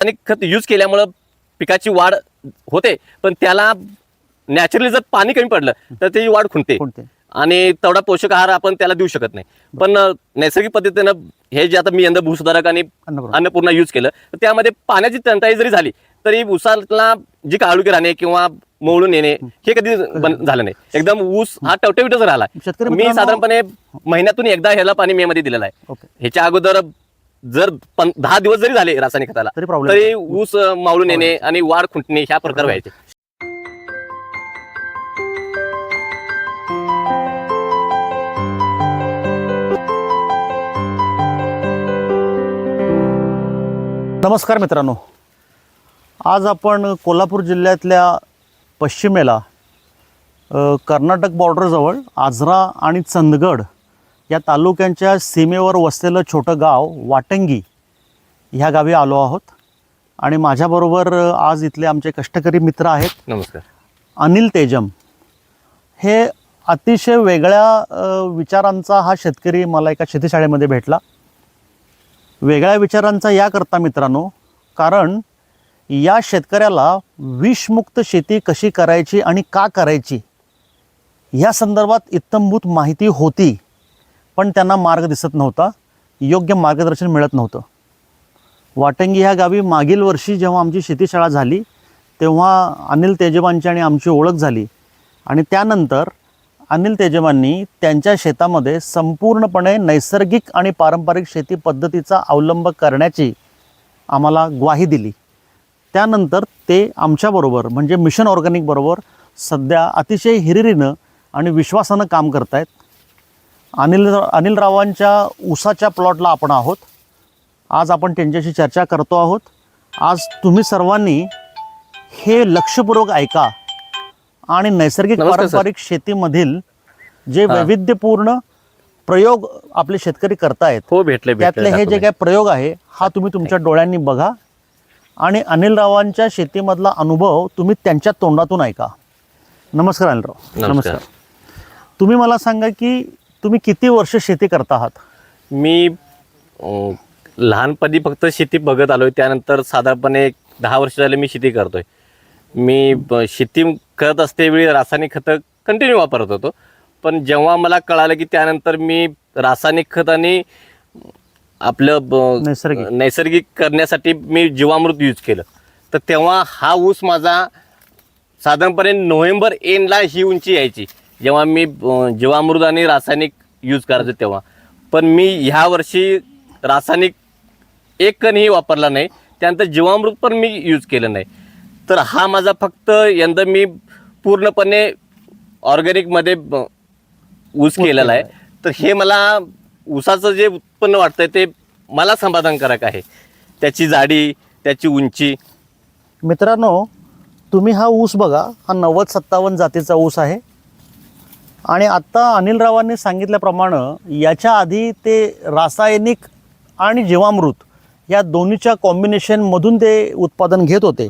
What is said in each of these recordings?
रासायनिक खत यूज केल्यामुळं पिकाची वाढ होते पण त्याला नॅचरली जर पाणी कमी पडलं तर त्याची वाढ खुंटते. आणि तेवढा पोषक आहार आपण त्याला देऊ शकत नाही. पण नैसर्गिक पद्धतीनं हे जे आता मी यंदा भूसुधारक आणि अन्नपूर्णा. यूज केलं तर त्यामध्ये पाण्याची टंचाई जरी झाली तरी ऊसाला जी काळुकी राहणे किंवा मोळून येणे हे. कधी बन- झालं? नाही. एकदम ऊस हा टवटवीतच राहिला. मी साधारणपणे महिन्यातून एकदा ह्याला पाणी मे मध्ये दिलेलं आहे. ह्याच्या अगोदर जर पं- दहा दिवस जरी झाले रासायनिक खताला तरी प्रॉब्लेम तरी ऊस अ, मावळून येणे आणि वाढ खुंटणे ह्या प्रकार व्हायचे. नमस्कार मित्रांनो. आज आपण कोल्हापूर जिल्ह्यातल्या पश्चिमेला अ, कर्नाटक बॉर्डरजवळ आजरा आणि चंदगड या तालुक्यांच्या सीमेवर वसलेलं छोटं गाव वाटंगी ह्या गावी आलो आहोत. आणि माझ्याबरोबर आज इथले आमचे कष्टकरी मित्र आहेत. नमस्कार. अनिल तेजम. हे अतिशय वेगळ्या विचारांचा हा शेतकरी मला एका शेतीशाळेमध्ये भेटला. वेगळ्या विचारांचा याकरता मित्रांनो कारण या शेतकऱ्याला विषमुक्त शेती कशी करायची आणि का करायची ह्या संदर्भात इत्तमभूत माहिती होती. पण त्यांना मार्ग दिसत नव्हता. योग्य मार्गदर्शन मिळत नव्हतं. वाटंगी ह्या गावी मागील वर्षी जेव्हा आमची शेतीशाळा झाली तेव्हा अनिल तेजबांची आणि आमची ओळख झाली. आणि त्यानंतर अनिल तेजबांनी त्यांच्या शेतामध्ये संपूर्णपणे नैसर्गिक आणि पारंपरिक शेती पद्धतीचा अवलंब करण्याची आम्हाला ग्वाही दिली. त्यानंतर ते आमच्याबरोबर म्हणजे मिशन ऑर्गॅनिक बरोबर सध्या अतिशय हिरिरीनं आणि विश्वासानं काम करत आहेत अनिल अनिल रावांच्या ऊसाच्या प्लॉटला आपण आहोत. आज आपण त्यांच्याशी चर्चा करतो आहोत. आज तुम्ही सर्वांनी हे लक्षपूर्वक ऐका आणि नैसर्गिक. पारंपरिक शेतीमधील जे. वैविध्यपूर्ण प्रयोग आपले शेतकरी करतायत हो भेटले त्यातले हे जे काही प्रयोग आहे हा तुम्ही तुमच्या डोळ्यांनी बघा आणि अनिल रावांच्या शेतीमधला अनुभव तुम्ही त्यांच्या तोंडातून ऐका. नमस्कार अनिलराव नमस्कार. तुम्ही मला सांगा की तुम्ही किती वर्ष शेती करता आहात? मी अं, लहानपणी फक्त शेती बघत आलोय. त्यानंतर साधारणपणे एक दहा वर्ष झाले मी शेती करतोय. मी ब- शेती करत असते वेळी रासायनिक खतं कंटिन्यू वापरत होतो. पण जेव्हा मला कळालं की त्यानंतर मी रासायनिक खत आणि आपलं ब- नैसर्गिक. नैसर्गिक करण्यासाठी मी जीवामृत यूज केलं. तर तेव्हा हा ऊस माझा साधारणपणे नोव्हेंबर एंडला ही उंची यायची. जेव्हा मी जीवामृत आणि रासायनिक यूज करायचो तेव्हा. पण मी ह्या वर्षी रासायनिक एक कणही वापरला नाही त्यानंतर जीवामृत पण मी यूज केलं नाही. तर हा माझा फक्त यंदा मी पूर्णपणे ऑर्गॅनिकमध्ये ऊस केलेला आहे. तर हे मला ऊसाचं जे उत्पन्न वाटतंय ते मला समाधानकारक आहे. त्याची जाडी त्याची उंची. मित्रांनो तुम्ही हा ऊस बघा हा नव्वद सत्तावन्न जातीचा ऊस आहे. आणि आत्ता अनिल रावांनी सांगितल्याप्रमाणे याच्या आधी ते रासायनिक आणि जीवामृत या दोन्हीच्या कॉम्बिनेशनमधून ते उत्पादन घेत होते.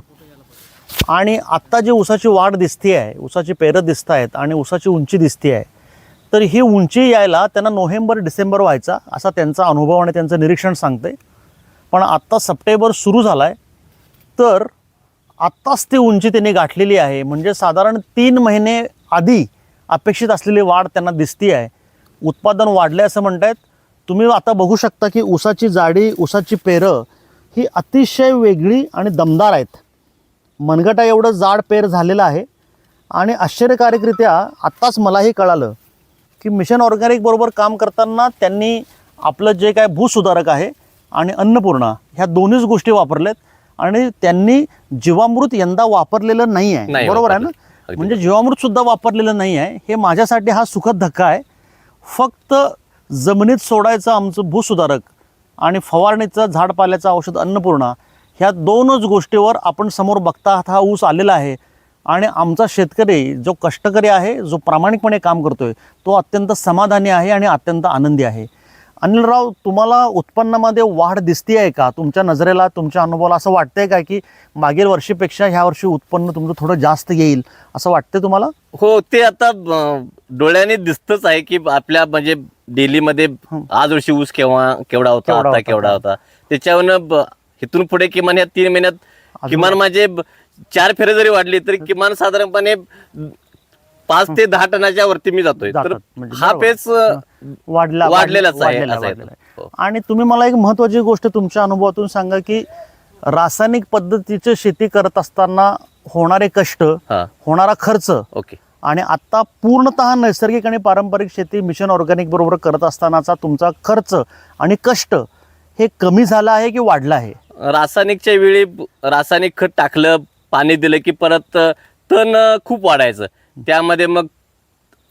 आणि आत्ता जी ऊसाची वाढ दिसते आहे ऊसाची पेरं दिसत आहेत आणि ऊसाची उंची दिसते आहे तर ही उंची यायला त्यांना नोव्हेंबर डिसेंबर व्हायचा असा त्यांचा अनुभव आणि त्यांचं निरीक्षण सांगते पण आत्ता सप्टेंबर सुरू झाला आहे तर आत्ताच ती उंची त्यांनी गाठलेली आहे. म्हणजे साधारण तीन महिने आधी अपेक्षित असलेली वाढ त्यांना दिसती आहे उत्पादन वाढले असं म्हणतायत. तुम्ही आता बघू शकता की ऊसाची जाडी ऊसाची पेरं ही अतिशय वेगळी आणि दमदार आहेत. मनगटा एवढं जाड पेर झालेलं आहे आणि आश्चर्यकारकरित्या आत्ताच मलाही कळालं की मिशन ऑर्गॅनिक बरोबर काम करताना त्यांनी आपलं जे काय भूसुधारक आहे आणि अन्नपूर्णा ह्या दोन्हीच गोष्टी वापरल्यात आणि त्यांनी जीवामृत यंदा वापरलेलं नाही आहे बरोबर आहे ना. म्हणजे जीवामृत सुद्धा वापरलेलं नाही आहे. हे माझ्यासाठी हा सुखद धक्का आहे. फक्त जमिनीत सोडायचं आमचं भूसुधारक आणि फवारणीचं झाडपाल्याचं औषध अन्नपूर्णा ह्या दोनच गोष्टीवर आपण समोर बघता आहात हा ऊस आलेला आहे. आणि आमचा शेतकरी जो कष्टकरी आहे जो प्रामाणिकपणे काम करतोय तो अत्यंत समाधानी आहे आणि अत्यंत आनंदी आहे. अनिलराव तुम्हाला उत्पन्नामध्ये वाढ दिसते आहे का? तुमच्या नजरेला तुमच्या अनुभवाला असं वाटतंय का की मागील वर्षीपेक्षा ह्या वर्षी उत्पन्न तुमचं थोडं जास्त येईल? असं वाटतंय तुम्हाला? हो ते आता डोळ्याने दिसतच आहे की आपल्या म्हणजे डेलीमध्ये आज वर्षी ऊस केव्हा केवढा होता आता केवढा. होता. त्याच्यावरनं इथून पुढे किमान या तीन महिन्यात किमान माझे चार फेरे जरी वाढली तरी किमान साधारणपणे पाच ते दहा टनाच्या वरती मी जातोय. तर. म्हणजे हा. पेच अं, वाढला वाढलेलाच आहे, वाढलेला असं आहे. वाढलेला आहे. हो. आणि तुम्ही मला एक महत्वाची गोष्ट तुमच्या अनुभवातून सांगा की रासायनिक पद्धतीची शेती करत असताना होणारे कष्ट हा होणारा खर्च ओके आणि आता पूर्णतः नैसर्गिक आणि पारंपरिक शेती मिशन ऑर्गॅनिक बरोबर करत असतानाचा तुमचा खर्च आणि कष्ट हे कमी झालं आहे की वाढलं आहे रासायनिकच्या वेळी ब- रासायनिक खत टाकलं पाणी दिलं की परत अं, तण अं, खूप वाढायचं त्यामध्ये मग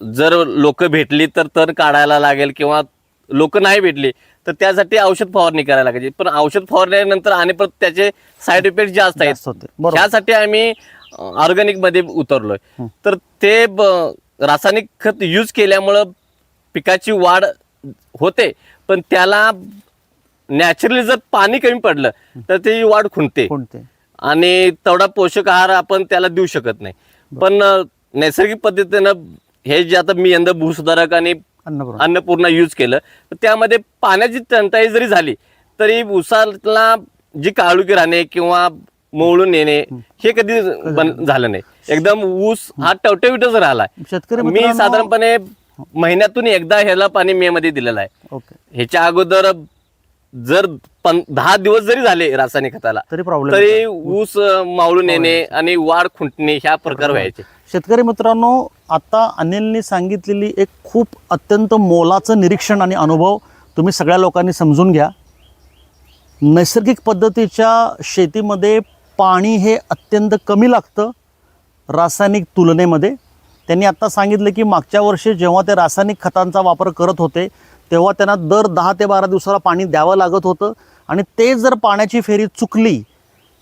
जर लोक भेटली तर तण काढायला लागेल किंवा लोक नाही भेटली तर त्यासाठी औषध फवारणी करायला लागायची. पण औषध फवारण्यानंतर आणि परत त्याचे साईड इफेक्ट जास्त आहेत. होते. त्यासाठी आम्ही ऑर्गॅनिकमध्ये उतरलोय. तर ते रासायनिक खत यूज केल्यामुळं पिकाची वाढ होते पण त्याला नॅचरली जर पाणी कमी पडलं तर त्याची वाढ खुंटते. आणि तेवढा पोषक आहार आपण त्याला देऊ शकत नाही. पण नैसर्गिक पद्धतीनं हे जे आता मी यंदा भूसुधारक आणि अन्नपूर्णा. अन्नपूर्णा यूज केलं तर त्यामध्ये पाण्याची टंचाई जरी झाली तरी उसाला जी काळुकी राहणे किंवा मोळून येणे हे कधी बन- झालं नाही. एकदम ऊस हा टवटवीतच राहिलाय शेतकरी मी साधारणपणे महिन्यातून एकदा ह्याला पाणी मे मध्ये दिलेलं आहे. ह्याच्या अगोदर जर दहा दिवस जरी झाले रासायनिक खताला तरी प्रॉब्लेम तरी ऊस मावळून येणे आणि वाढ खुंटणे ह्या प्रकार व्हायचे. शेतकरी मित्रांनो आत्ता अनिलनी सांगितलेली एक खूप अत्यंत मोलाचं निरीक्षण आणि अनुभव तुम्ही सगळ्या लोकांनी समजून घ्या. नैसर्गिक पद्धतीच्या शेतीमध्ये पाणी हे अत्यंत कमी लागतं रासायनिक तुलनेमध्ये. त्यांनी आत्ता सांगितलं की मागच्या वर्षी जेव्हा ते रासायनिक खतांचा वापर करत होते तेव्हा त्यांना दर दहा ते बारा दिवसाला पाणी द्यावं लागत होतं. आणि ते जर पाण्याची फेरी चुकली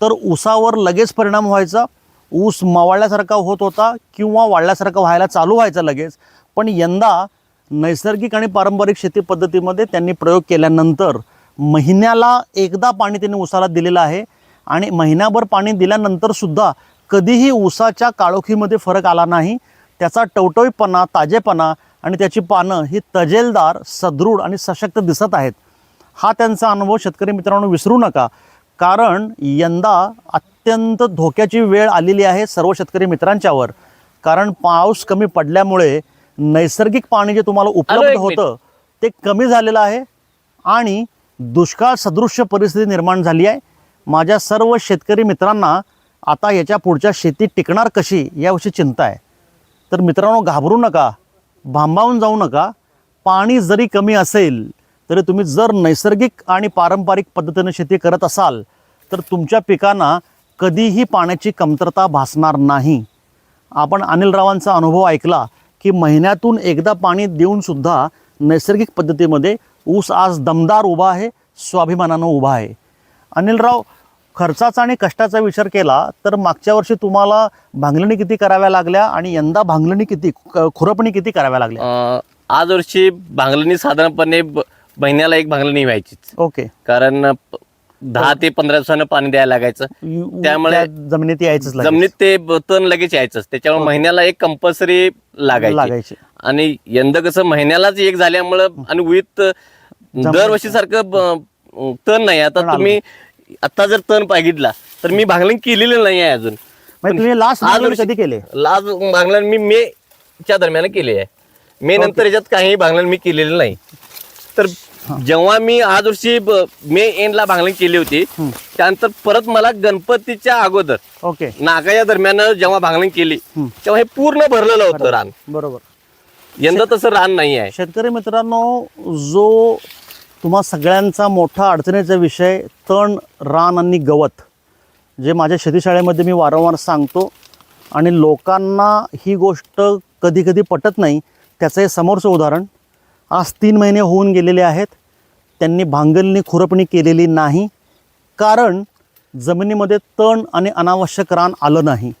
तर उसावर लगेच परिणाम व्हायचा. ऊस मावळल्यासारखा होत होता किंवा वाढल्यासारखा व्हायला चालू व्हायचा लगेच. पण यंदा नैसर्गिक आणि पारंपरिक शेती पद्धतीमध्ये त्यांनी प्रयोग केल्यानंतर महिन्याला एकदा पाणी त्यांनी ऊसाला दिलेलं आहे आणि महिन्याभर पाणी दिल्यानंतरसुद्धा कधीही ऊसाच्या काळोखीमध्ये फरक आला नाही. त्याचा टवटवीपणा ताजेपणा आणि त्याची पानं ही तजेलदार सदृढ आणि सशक्त दिसत आहेत. हा त्यांचा अनुभव शेतकरी मित्रांनो विसरू नका. कारण यंदा अत्यंत धोक्याची वेळ आलेली आहे सर्व शेतकरी मित्रांच्यावर. कारण पाऊस कमी पडल्यामुळे नैसर्गिक पाणी जे तुम्हाला उपलब्ध. होतं ते कमी झालेलं आहे आणि दुष्काळ सदृश्य परिस्थिती निर्माण झाली आहे. माझ्या सर्व शेतकरी मित्रांना आता याच्या पुढच्या शेती टिकणार कशी याविषयी चिंता आहे. तर मित्रांनो घाबरू नका भांबावून जाऊ नका. पाणी जरी कमी असेल तरी तुम्ही जर नैसर्गिक आणि पारंपरिक पद्धतीने शेती करत असाल तर तुमच्या पिकांना कधीही पाण्याची कमतरता भासणार नाही. आपण अनिल रावांचा अनुभव ऐकला की महिन्यातून एकदा पाणी देऊन सुद्धा नैसर्गिक पद्धतीमध्ये ऊस आज दमदार उभा आहे स्वाभिमानानं उभा आहे. अनिलराव खर्चाचा आणि कष्टाचा विचार केला तर मागच्या वर्षी तुम्हाला भांगलणी किती कराव्या लागल्या आणि यंदा भांगलणी किती खुरपणी किती कराव्या लागल्या? आज वर्षी भांगलणी साधारणपणे महिन्याला एक भांगलणी व्हायचीच. ओके. कारण दहा ते पंधरा दिवसानं पाणी द्यायला लागायचं. त्यामुळे त्या जमिनीत लागेल. जमिनीत ते तण लगेच यायचंच. त्याच्यामुळे महिन्याला एक कंपल्सरी लागायची. आणि यंदा कसं महिन्यालाच एक झाल्यामुळं आणि विथ दरवर्षी सारखं तण नाही. आता तुम्ही आता जर तण पागितला तर मी भांगलन केलेलं नाही आहे अजून. म्हणजे लास्ट कधी केले? लाज भांगलन मी मे च्या दरम्यान केली आहे. मे नंतर याच्यात काही भांगलन मी केलेलं नाही. तर जेव्हा मी आज वर्षी ब- मे एंडला भांगलन केली होती त्यानंतर परत मला गणपतीच्या अगोदर ओके. नागाया दरम्यान जेव्हा भांगलन केली तेव्हा हे पूर्ण भरलेलं होतं रान. बरोबर. यंदा तसं रान नाही आहे शेतकरी मित्रांनो जो तुम्हा सगळ्यांचा मोठा अडचणीचा विषय तण रान आणि गवत जे माझ्या शेतीशाळेमध्ये मी वारंवार सांगतो आणि लोकांना ही गोष्ट कधी कधी पटत नाही त्याचं हे समोरचं उदाहरण आज तीन महिने होऊन गेलेले आहेत. त्यांनी भांगलनी खुरपणी केलेली नाही. कारण जमिनीमध्ये तण आणि अनावश्यक रान आलं नाही.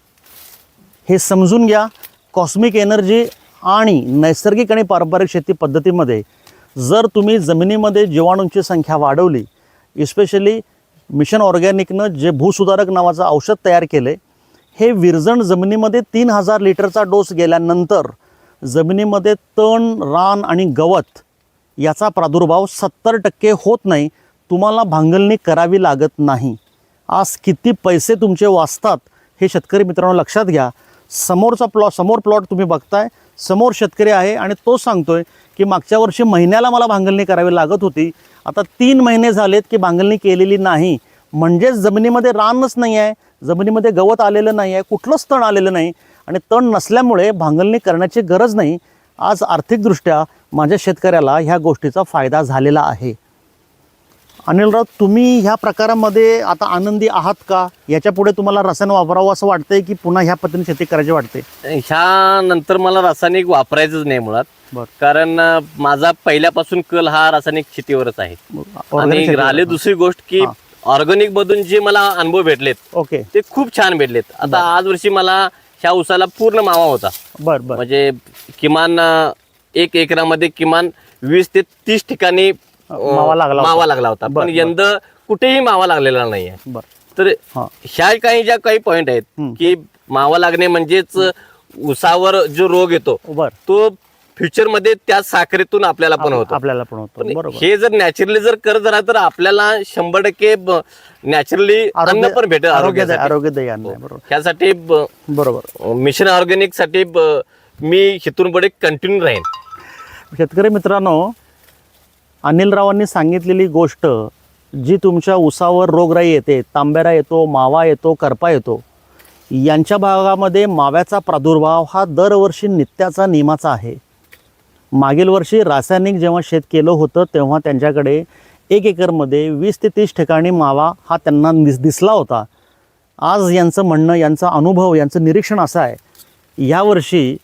हे समजून घ्या कॉस्मिक एनर्जी आणि नैसर्गिक आणि पारंपरिक शेती पद्धतीमध्ये जर तुम्ही जमिनीमध्ये जीवाणूंची संख्या वाढवली इस्पेशली मिशन ऑर्गॅनिकनं जे भूसुधारक नावाचं औषध तयार केले हे विरजण जमिनीमध्ये तीन हजार लिटरचा डोस गेल्यानंतर जमिनीमध्ये तण रान आणि गवत याचा प्रादुर्भाव सत्तर टक्के होत नाही. तुम्हाला भांगलणी करावी लागत नाही. आज किती पैसे तुमचे वाचतात हे शेतकरी मित्रांनो लक्षात घ्या. समोरचा प्लॉट समोर प्लॉट तुम्ही बघताय. समोर शेतकरी आहे आणि तो सांगतोय की मागच्या वर्षी महिन्याला मला भांगलणी करावी लागत होती. आता तीन महिने झालेत की भांगलणी केलेली नाही. म्हणजेच जमिनीमध्ये रानच नाही आहे जमिनीमध्ये गवत आलेलं नाही आहे कुठलंच तण आलेलं नाही. आणि तण नसल्यामुळे भांगलणी करण्याची गरज नाही. आज आर्थिकदृष्ट्या माझ्या शेतकऱ्याला ह्या गोष्टीचा फायदा झालेला आहे. अनिलराव तुम्ही ह्या प्रकारामध्ये आता आनंदी आहात का? याच्यापुढे तुम्हाला रसायन वापरावं असं वाटतंय की पुन्हा ह्या पद्धतीने शेती करायची वाटते ह्या नंतर मला रासायनिक वापरायचंच नाही मुळात. कारण माझा पहिल्यापासून कल हा रासायनिक शेतीवरच आहे. आणि राहिले. दुसरी गोष्ट की. ऑर्गॅनिक मधून जे मला अनुभव भेटलेत ओके. ते खूप छान भेटलेत. आता आज वर्षी मला ह्या उसाला पूर्ण मावा होता. बर बर. म्हणजे किमान अं, एक एकरामध्ये किमान वीस ते तीस ठिकाणी अं, मावा लागला होता. मावा लागला होता. बर, पण बर. यंदा कुठेही मावा लागलेला नाहीये. बर. तर हा. ह्या काही ज्या काही पॉइंट आहेत हम्म. की मावा लागणे म्हणजेच उसावर जो रोग येतो बर. तो फ्युचरमध्ये त्या साखरेतून आपल्याला पण होतो. आपल्याला पण होतं. बरोबर. हे जर नॅचरली जर करत राहा तर आपल्याला शंभर टक्के नॅचरली अन्न पण भेटेल आरोग्यदायी आरोग्यासाठी. आरोग्यदायी अन्न आहे बरोबर. ह्यासाठी ब- बरोबर. मिशन ऑर्गॅनिकसाठी मी इथून पुढे कंटिन्यू राहीन. शेतकरी मित्रांनो अनिलरावांनी सांगितलेली गोष्ट जी तुमच्या उसावर रोगराई येते तांबेरा येतो मावा येतो करपा येतो यांच्या भागामध्ये माव्याचा प्रादुर्भाव हा दरवर्षी नित्याचा नियमाचा आहे. मागील वर्षी रासायनिक जेव्हा शेत केलं होतं तेव्हा त्यांच्याकडे एक एकरमध्ये वीस ते तीस ठिकाणी मावा हा त्यांना दिस दिसला होता. आज यांचं म्हणणं यांचा अनुभव यांचं निरीक्षण असं आहे. यावर्षी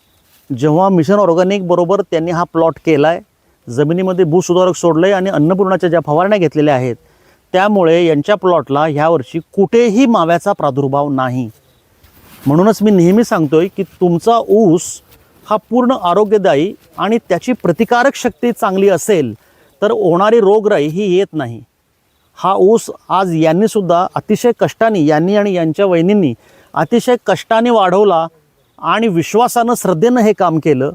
जेव्हा मिशन ऑर्गॅनिक बरोबर त्यांनी हा प्लॉट केला आहे जमिनीमध्ये भूसुधारक सोडलं आहे आणि अन्नपूर्णाच्या ज्या फवारण्या घेतलेल्या आहेत त्यामुळे यांच्या प्लॉटला ह्यावर्षी कुठेही माव्याचा प्रादुर्भाव नाही. म्हणूनच मी नेहमी सांगतोय की तुमचा ऊस हा पूर्ण आरोग्यदायी आणि त्याची प्रतिकारक शक्ती चांगली असेल तर होणारी रोगराई ही येत नाही. हा ऊस आज यांनीसुद्धा अतिशय कष्टाने यांनी आणि यांच्या वहिनींनी अतिशय कष्टाने वाढवला आणि विश्वासानं श्रद्धेनं हे काम केलं.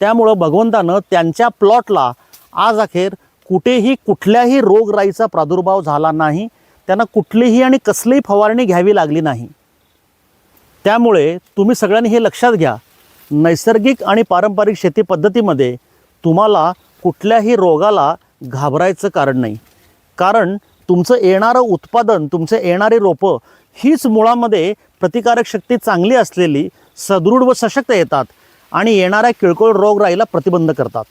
त्यामुळं भगवंतानं त्यांच्या प्लॉटला आज अखेर कुठेही कुठल्याही रोगराईचा प्रादुर्भाव झाला नाही. त्यांना कुठलीही आणि कसलीही फवारणी घ्यावी लागली नाही. त्यामुळे तुम्ही सगळ्यांनी हे लक्षात घ्या. नैसर्गिक आणि पारंपरिक शेती पद्धतीमध्ये तुम्हाला कुठल्याही रोगाला घाबरायचं कारण नाही. कारण तुमचं येणारं उत्पादन तुमचे येणारी रोपं हीच मुळामध्ये प्रतिकारक शक्ती चांगली असलेली सदृढ व सशक्त येतात आणि येणाऱ्या किरकोळ रोगराईला प्रतिबंध करतात.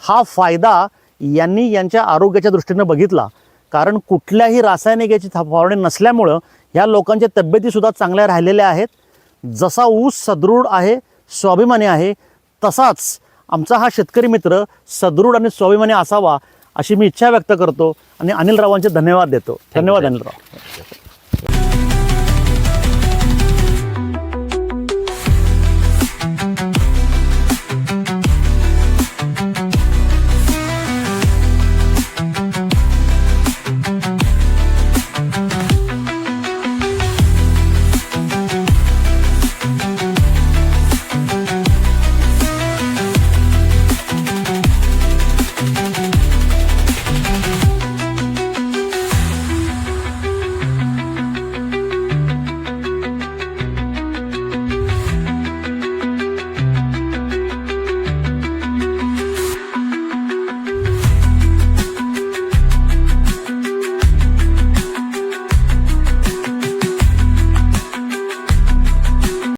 हा फायदा यांनी यांच्या आरोग्याच्या दृष्टीनं बघितला. कारण कुठल्याही रासायनिक याची फवारणी नसल्यामुळं ह्या लोकांच्या तब्येतीसुद्धा चांगल्या राहिलेल्या आहेत. जसा ऊस सदृढ आहे स्वाभिमानी आहे. तसाच आमचा हा शेतकरी मित्र सदृढ आणि स्वाभिमानी असावा अशी मी इच्छा व्यक्त करतो आणि अनिल रावांचे धन्यवाद देतो. धन्यवाद अनिल राव